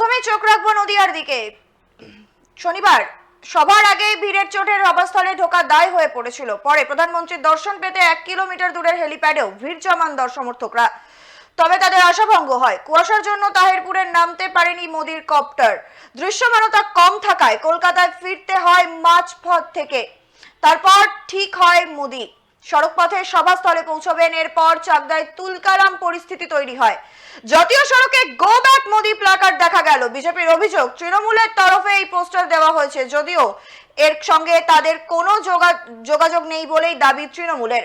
প্রথমেই চোখ রাখব নদিয়ার দিকে। শনিবার, সবার আগে ভিড়ের চোটের অবস্থানে ঢোকা দায় হয়ে পড়েছিল। পরে প্রধানমন্ত্রীর দর্শন পেতে এক কিলোমিটার দূরের হেলিপ্যাডেও ভিড় জমান দর সমর্থকরা তবে তাদের আশাভঙ্গ হয়, কুয়াশার জন্য তাহিরপুরের নামতে পারেনি মোদির কপ্টার। দৃশ্যমানতা কম থাকায় কলকাতায় ফিরতে হয় মাঝপথ থেকে। তারপর ঠিক হয় মোদি। সড়কপথে সভাস্থলে পৌঁছবেন, এরপর চাকদায় তুলকালাম পরিস্থিতি তৈরি হয়। জাতীয় সড়কে গো ব্যাক মোদি প্লাকার্ড দেখা গেল, বিজেপির অভিযোগ, তৃণমূলের তরফে এই পোস্টার দেওয়া হয়েছে, যদিও এর সঙ্গে তাদের কোনো যোগা- যোগাযোগ নেই বলেই দাবি তৃণমূলের।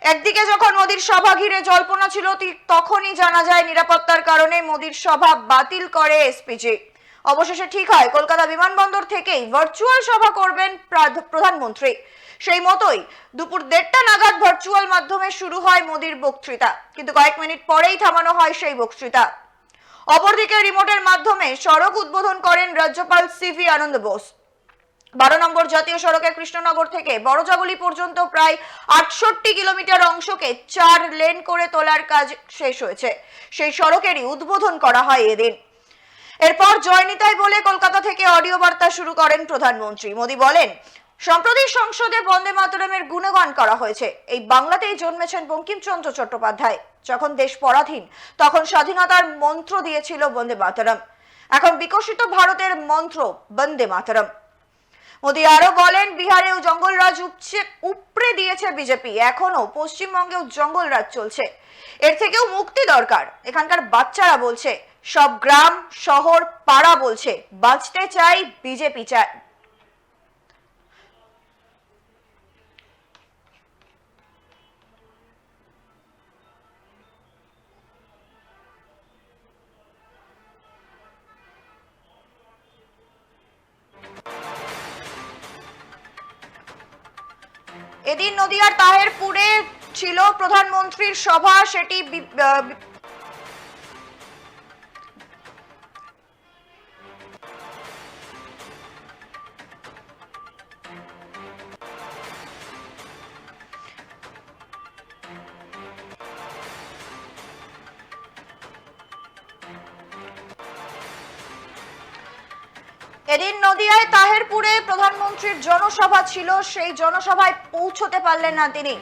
একদিকে যখন মোদির সভা ঘিরে জল্পনা ছিল তখনই জানা যায় নিরাপত্তার কারণে মোদির সভা বাতিল করে এসপিজি। অবশেষে ঠিক হয়, কলকাতা বিমানবন্দর থেকেই ভার্চুয়াল সভা করবেন প্রাধ- প্রধানমন্ত্রী। সেই মতোই দুপুর দেড়টা নাগাদ ভার্চুয়াল মাধ্যমে শুরু হয় মোদির বক্তৃতা। কিন্তু কয়েক মিনিট পরেই থামানো হয় সেই বক্তৃতা। অপরদিকে রিমোটের মাধ্যমে সড়ক উদ্বোধন করেন রাজ্যপাল সিভি আনন্দ বোস। বারো নম্বর জাতীয় সড়কের কৃষ্ণনগর থেকে বড়জাগুলি পর্যন্ত প্রায় আটষট্টি কিলোমিটার অংশকে চার লেন করে তোলার কাজ শেষ হয়েছে। সেই সড়কেরই উদ্বোধন করা হয় এদিন। এরপর জয়নিতাই বলে কলকাতা থেকে অডিও বার্তা শুরু করেন প্রধানমন্ত্রী। মোদী বলেন, সম্প্রতি সংসদে বন্দে মাতরমের গুণগান করা হয়েছে। এই বাংলাতেই জন্মেছেন বঙ্কিমচন্দ্র চট্টোপাধ্যায়। যখন দেশ পরাধীন, তখন স্বাধীনতার মন্ত্র দিয়েছিল বন্দে মাতরম। এখন বিকশিত ভারতের মন্ত্র বন্দে মাতরম। মোদী আরও বলেন, বিহারেও জঙ্গলরাজ উপচে, উপড়ে দিয়েছে বিজেপি। এখনও পশ্চিমবঙ্গেও জঙ্গলরাজ চলছে। এর থেকেও মুক্তি দরকার। এখানকার বাচ্চারা বলছে সব গ্রাম, শহর, পাড়া বলছে, বাঁচতে চাই বিজেপি চাই। এদিন নদিয়ার তাহেরপুরে ছিল প্রধানমন্ত্রীর সভা, সেটি এদিন নদিয়ায় তাহেরপুরে প্রধানমন্ত্রীর জনসভা ছিল, সেই জনসভায় পৌঁছতে পারলেন না তিনি।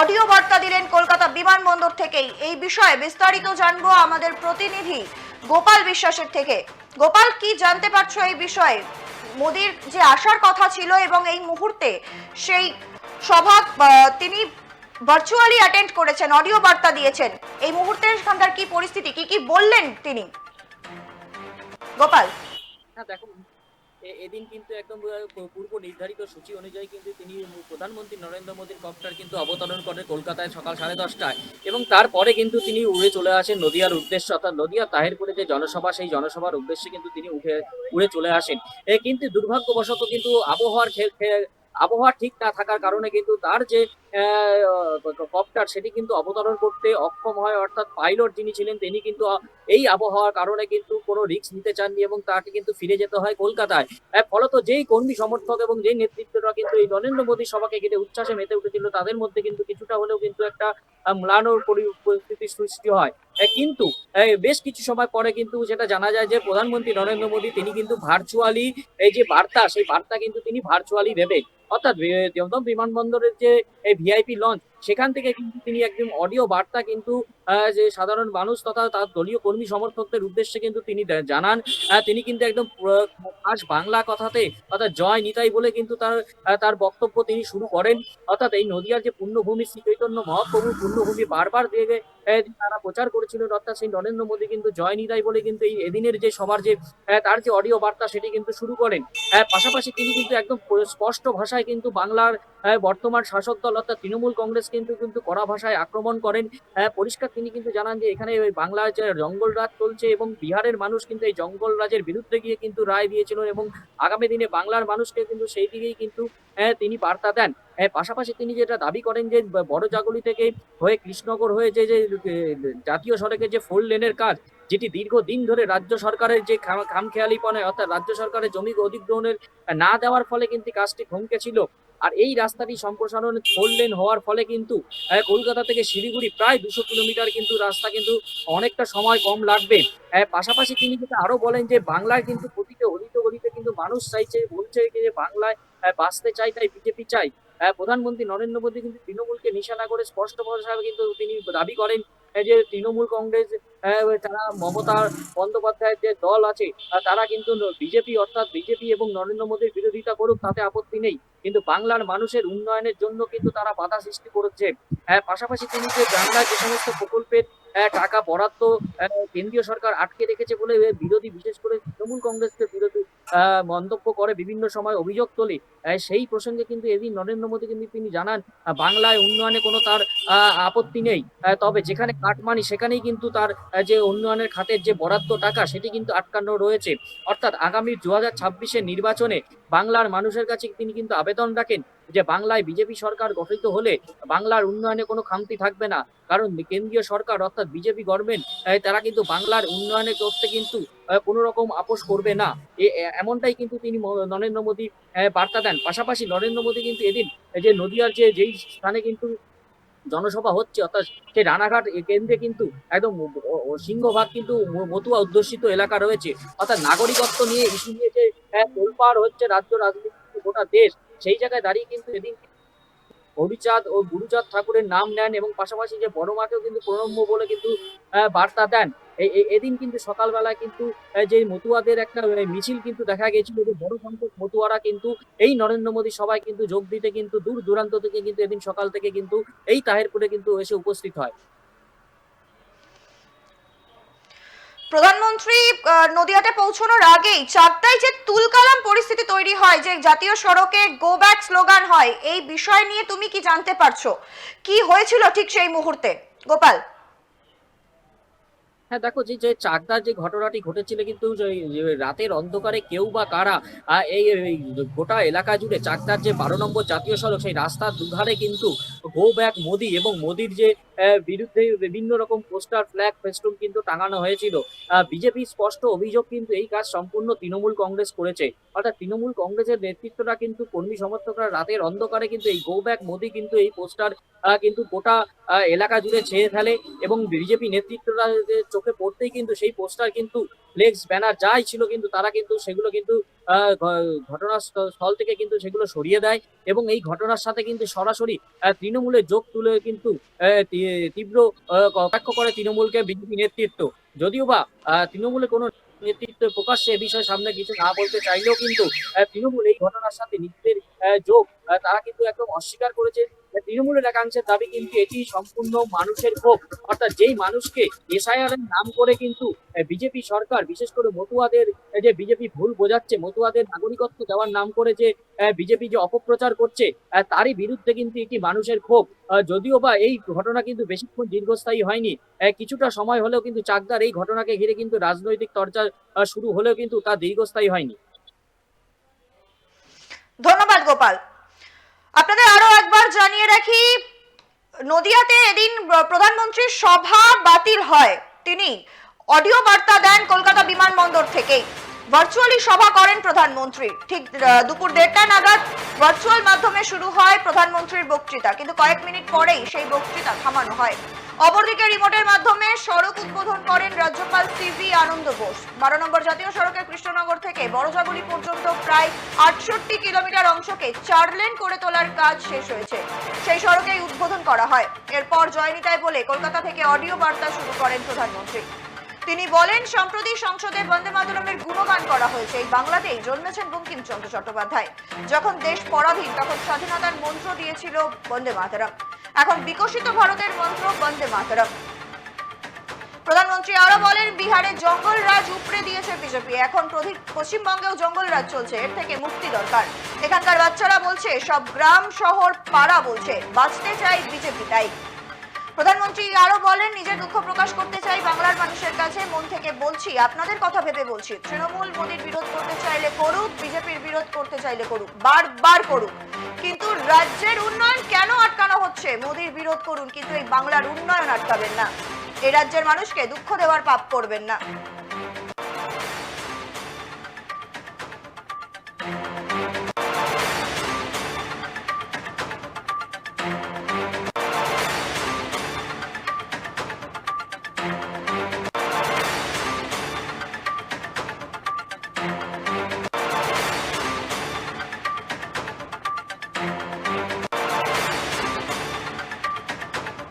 অডিও বার্তা দিলেন কলকাতা বিমানবন্দর থেকেই। এই বিষয়ে বিস্তারিত জানব আমাদের প্রতিনিধি গোপাল বিশ্বাসের থেকে। গোপাল, কি জানতে পারছ এই বিষয়ে? মোদির যে আসার কথা ছিল এবং এই মুহূর্তে সেই সভা তিনি ভার্চুয়ালি অ্যাটেন্ড করেছেন, অডিও বার্তা দিয়েছেন। এই মুহূর্তে সেখানকার কি পরিস্থিতি? কি কি বললেন তিনি? গোপাল। এদিন কিন্তু একদম পূর্ব নির্ধারিত সূচি অনুযায়ী কিন্তু তিনি প্রধানমন্ত্রী নরেন্দ্র মোদীর কপ্টার কিন্তু অবতরণ করে কলকাতায় সকাল সাড়ে দশটায়। এবং তারপরে কিন্তু তিনি উড়ে চলে আসেন নদিয়ার উদ্দেশ্য, অর্থাৎ নদিয়া তাহিরপুরে যে জনসভা, সেই জনসভার উদ্দেশ্যে কিন্তু তিনি উঠে, উড়ে চলে আসেন। কিন্তু দুর্ভাগ্যবশত কিন্তু আবহাওয়ার আবহাওয়া ঠিক না থাকার কারণে কিন্তু তার যে কপ্টার সেটি কিন্তু অবতরণ করতে অক্ষম হয়, অর্থাৎ পাইলট যিনি ছিলেন তিনি কিন্তু এই আবহাওয়ার কারণে কিন্তু কোনো রিস্ক নিতে চাননি এবং তাকে কিন্তু ফিরে যেতে হয় কলকাতায়। ফলত যেই কর্মী সমর্থক এবং যেই নেতৃত্বরা কিন্তু এই নরেন্দ্র মোদী সভাকে ঘিরে উচ্ছ্বাসে মেতে উঠেছিল, তাদের মধ্যে কিন্তু কিছুটা হলেও কিন্তু একটা ম্লানোর পরি- পরিস্থিতির সৃষ্টি হয়। কিন্তু বেশ কিছু সময় পরে কিন্তু যেটা জানা যায় যে, প্রধানমন্ত্রী নরেন্দ্র মোদী তিনি কিন্তু ভার্চুয়ালি এই যে বার্তা, সেই বার্তা কিন্তু তিনি ভার্চুয়ালি দেবেন। অর্থাৎ দমদম বিমানবন্দরের যে এই ভিআইপি লঞ্চ, সেখান থেকে কিন্তু তিনি একদম অডিও বার্তা কিন্তু যে সাধারণ মানুষ তথা তার দলীয় কর্মী সমর্থকদের উদ্দেশ্যে কিন্তু তিনি জানান। তিনি কিন্তু একদম আজ বাংলা কথাতে, অর্থাৎ জয় নিতাই বলে কিন্তু তার তার বক্তব্য তিনি শুরু করেন। অর্থাৎ এই নদিয়ার যে পুণ্যভূমি শ্রী চৈতন্য মহাপ্রভু পুণ্যভূমি বারবার দিয়ে তারা প্রচার করেছিলেন অর্থাৎ সেই নরেন্দ্র মোদী কিন্তু জয় নিতাই বলে কিন্তু এই এদিনের যে সবার যে তার যে অডিও বার্তা, সেটি কিন্তু শুরু করেন। পাশাপাশি তিনি কিন্তু একদম স্পষ্ট ভাষায় কিন্তু বাংলার বর্তমান শাসক দল অর্থাৎ তৃণমূল কংগ্রেস কিন্তু কিন্তু কড়া ভাষায় আক্রমণ করেন। পরিষ্কার তিনি কিন্তু জানান যে এখানে বাংলার যে জঙ্গল রাজ চলছে এবং বিহারের মানুষ কিন্তু এই জঙ্গল রাজের বিরুদ্ধে গিয়ে কিন্তু রায় দিয়েছিল এবং আগামী দিনে বাংলার মানুষকে কিন্তু সেই দিকেই কিন্তু তিনি বার্তা দেন। পাশাপাশি তিনি যেটা দাবি করেন যে বড় জাগুলি থেকে হয়ে কৃষ্ণনগর হয়ে যে জাতীয় সড়কে যে ফোর লেনের কাজ যেটি দীর্ঘদিন ধরে রাজ্য সরকারের যে খাম- খামখেয়ালিপনায় অর্থাৎ রাজ্য সরকারের জমি অধিগ্রহণের না দেওয়ার ফলে কিন্তু কাজটি থমকে ছিল। আর এই রাস্তাটি সম্প্রসারণ ফোর লেন হওয়ার ফলে কিন্তু কলকাতা থেকে শিলিগুড়ি প্রায় দুশো কিলোমিটার কিন্তু রাস্তা কিন্তু অনেকটা সময় কম লাগবে। পাশাপাশি তিনি যেটা আরও বলেন যে, বাংলায় কিন্তু প্রতিটা অলিত গলিতে কিন্তু মানুষ চাইছে, বলছে যে, বাংলায় বাঁচতে চাই, তাই বিজেপি চাই। প্রধানমন্ত্রী নরেন্দ্র মোদী কিন্তু তৃণমূলকে নিশানা করে স্পষ্ট ভাষায় কিন্তু তিনি দাবি করেন যে তৃণমূল কংগ্রেস তারা মমতা বন্দ্যোপাধ্যায়ের যে দল আছে তারা কিন্তু বিজেপি অর্থাৎ বিজেপি এবং নরেন্দ্র মোদীর বিরোধিতা করুক, তাতে আপত্তি নেই। কিন্তু বাংলার মানুষের উন্নয়নের জন্য কিন্তু তারা বাধা সৃষ্টি করেছে। পাশাপাশি তিনি যে বাংলায় যে সমস্ত প্রকল্পের টাকা বরাদ্দ কেন্দ্রীয় সরকার আটকে রেখেছে বলে বিরোধী, বিশেষ করে তৃণমূল কংগ্রেসকে বিরোধী মন্তব্য করে, বিভিন্ন সময় অভিযোগ তোলে। সেই প্রসঙ্গে কিন্তু এদিন নরেন্দ্র মোদী কিন্তু তিনি জানান বাংলায় উন্নয়নে কোনো তার আপত্তি নেই। তবে যেখানে কাটমানি, সেখানেই কিন্তু তার যে উন্নয়নের খাতের যে বরাদ্দ টাকা, সেটি কিন্তু আটকানো রয়েছে। অর্থাৎ আগামী দু হাজার নির্বাচনে বাংলার মানুষের কাছে তিনি কিন্তু আবেদন রাখেন। যে বাংলায় বিজেপি সরকার গঠিত হলে বাংলার উন্নয়নে কোনো খামতি থাকবে না। কারণ কেন্দ্রীয় সরকার অর্থাৎ বিজেপি গভর্নমেন্ট তারা কিন্তু বাংলার উন্নয়নের করতে কিন্তু কোনো রকম আপোষ করবে না। এমনটাই কিন্তু তিনি নরেন্দ্র মোদী বার্তা দেন। পাশাপাশি নরেন্দ্র মোদী কিন্তু এদিন যে নদিয়ার যে, যেই স্থানে কিন্তু জনসভা হচ্ছে, অর্থাৎ সেই রানাঘাট কেন্দ্রে কিন্তু একদম সিংহভাগ কিন্তু মতুয়া অধ্যুষিত এলাকা রয়েছে। অর্থাৎ নাগরিকত্ব নিয়ে ইস্যু নিয়ে যে তোলপাড় হচ্ছে রাজ্য রাজনীতি গোটা দেশ সেই জায়গায় দাঁড়িয়ে কিন্তু এদিন হরিচাঁদ ও গুরুচাঁদ ঠাকুরের নাম নেন এবং পাশাপাশি যে বড় মাকেও কিন্তু প্রণম্য বলে কিন্তু বার্তা দেন। এদিন কিন্তু সকালবেলায় কিন্তু যে মতুয়াদের একটা মিছিল কিন্তু দেখা গেছিল যে বড় সংখ্যক মতুয়ারা কিন্তু এই নরেন্দ্র মোদী সবাই কিন্তু যোগ দিতে কিন্তু দূর দূরান্ত থেকে কিন্তু এদিন সকাল থেকে কিন্তু এই তাহেরপুরে কিন্তু এসে উপস্থিত হয়। প্রধানমন্ত্রী নদিয়াতে পৌঁছানোর আগেই চাকদায় যে তুলকালাম পরিস্থিতি তৈরি হয়, যে জাতীয় সড়কে গো ব্যাক স্লোগান হয়, এই বিষয় নিয়ে তুমি কি জানতে পারছ? কি হয়েছিল ঠিক সেই মুহূর্তে? গোপাল। হ্যাঁ দেখো, যে যে চাকদার যে ঘটনাটি ঘটেছিল কিন্তু রাতের অন্ধকারে কেউ বা কারা এই গোটা এলাকা জুড়ে চাকদার যে বারো নম্বর জাতীয় সড়ক, সেই রাস্তার দুধারে কিন্তু গো ব্যাক মোদি এবং মোদির যে বিরুদ্ধে বিভিন্ন রকম পোস্টার ফ্ল্যাগ ফেস্টুন কিন্তু টাঙানো হয়েছিল। বিজেপি স্পষ্ট অভিযোগ কিন্তু এই কাজ সম্পূর্ণ তৃণমূল কংগ্রেস করেছে। অর্থাৎ তৃণমূল কংগ্রেসের নেতৃত্বটা কিন্তু কর্মী সমর্থকরা রাতের অন্ধকারে কিন্তু এই গো ব্যাক মোদি কিন্তু এই পোস্টার কিন্তু গোটা এলাকা জুড়ে ছেয়ে ফেলে এবং বিজেপি নেতৃত্বরা চোখে পড়তেই কিন্তু সেই পোস্টার কিন্তু ফ্লেক্স ব্যানার যাই ছিল কিন্তু তারা কিন্তু সেগুলো কিন্তু ঘটনাস্থল থেকে কিন্তু সেগুলো সরিয়ে দেয় এবং এই ঘটনার সাথে কিন্তু সরাসরি তৃণমূলের যোগ তুলে কিন্তু তীব্র কটাক্ষ করে তৃণমূলকে বিজেপি নেতৃত্ব। যদিও বা আহ, তৃণমূলে কোনো নেতৃত্ব প্রকাশ্যে এ বিষয়ে সামনে কিছু না বলতে চাইলেও কিন্তু তৃণমূল এই ঘটনার সাথে নিজেদের যোগ তারা কিন্তু একদম অস্বীকার করেছে তৃণমূলের একাংশের দাবি কিন্তু এটি সম্পূর্ণ মানুষের ক্ষোভ। অর্থাৎ যেই মানুষকে এসআইআর এর নাম করে কিন্তু বিজেপি সরকার, বিশেষ করে মতুয়াদের যে বিজেপি ভুল বোঝাচ্ছে, মতুয়াদের নাগরিকত্ব দেওয়ার নাম করে যে বিজেপি যে অপপ্রচার করছে তারই বিরুদ্ধে কিন্তু এটি মানুষের ক্ষোভ। যদিও বা এই ঘটনা কিন্তু বেশিক্ষণ দীর্ঘস্থায়ী হয়নি কিছুটা সময় হলেও কিন্তু চাকদার এই ঘটনাকে ঘিরে কিন্তু রাজনৈতিক চর্চা শুরু হলেও কিন্তু তা দীর্ঘস্থায়ী হয়নি। ধন্যবাদ গোপাল। আপনাদের আরও একবার জানিয়ে রাখি, নদিয়াতে এদিন প্রধানমন্ত্রীর সভা বাতিল হয়। তিনি অডিও বার্তা দেন কলকাতা বিমানবন্দর থেকেই। ভার্চুয়ালি সভা করেন প্রধানমন্ত্রী। ঠিক দুপুর দেড়টা নাগাদ ভার্চুয়াল মাধ্যমে শুরু হয় প্রধানমন্ত্রীর বক্তৃতা। কিন্তু কয়েক মিনিট পরেই সেই বক্তৃতা থামানো হয়। অপরদিকে রিমোটের মাধ্যমে সড়ক উদ্বোধন করেন রাজ্যপাল সিভি আনন্দ বোস। বারো নম্বর জাতীয় সড়কের কৃষ্ণনগর থেকে বড়জাগুলি পর্যন্ত প্রায় আটষট্টি কিলোমিটার অংশকে চার লেন করে তোলার কাজ শেষ হয়েছে। সেই সড়কেই উদ্বোধন করা হয়। এরপর জয়নিতায় বলে কলকাতা থেকে অডিও বার্তা শুরু করেন প্রধানমন্ত্রী। তিনি বলেন, সম্প্রতি সংসদে বন্দে মাতরমের গুণগান করা হয়েছে। এই বাংলাতেই জন্মেছেন বঙ্কিমচন্দ্র চট্টোপাধ্যায়। যখন দেশ পরাধীন, তখন স্বাধীনতার মন্ত্র দিয়েছিল বন্দে মাতরম। এখন বিকশিত ভারতের মন্ত্র বন্দে মাতরম। প্রধানমন্ত্রী আরও বলেন, বিহারে জঙ্গল রাজ উপড়ে দিয়েছে বিজেপি। এখন পশ্চিমবঙ্গেও জঙ্গল রাজ চলছে, এর থেকে মুক্তি দরকার। এখানকার বাচ্চারা বলছে, সব গ্রাম, শহর, পাড়া বলছে, বাঁচতে চাই বিজেপি তাই। প্রধানমন্ত্রী আরও বলেন নিজের দুঃখ প্রকাশ করতে চাই বাংলার মানুষের কাছে, মন থেকে বলছি, আপনাদের কথা ভেবে বলছি। তৃণমূল মোদীর বিরোধ করতে চাইলে করুক, বিজেপির বিরোধ করতে চাইলে করুক, বারবার করুক। কিন্তু রাজ্যের উন্নয়ন কেন আটকানো হচ্ছে? মোদীর বিরোধ করুন, কিন্তু এই বাংলার উন্নয়ন আটকাবেন না। এই রাজ্যের মানুষকে দুঃখ দেওয়ার পাপ করবেন না।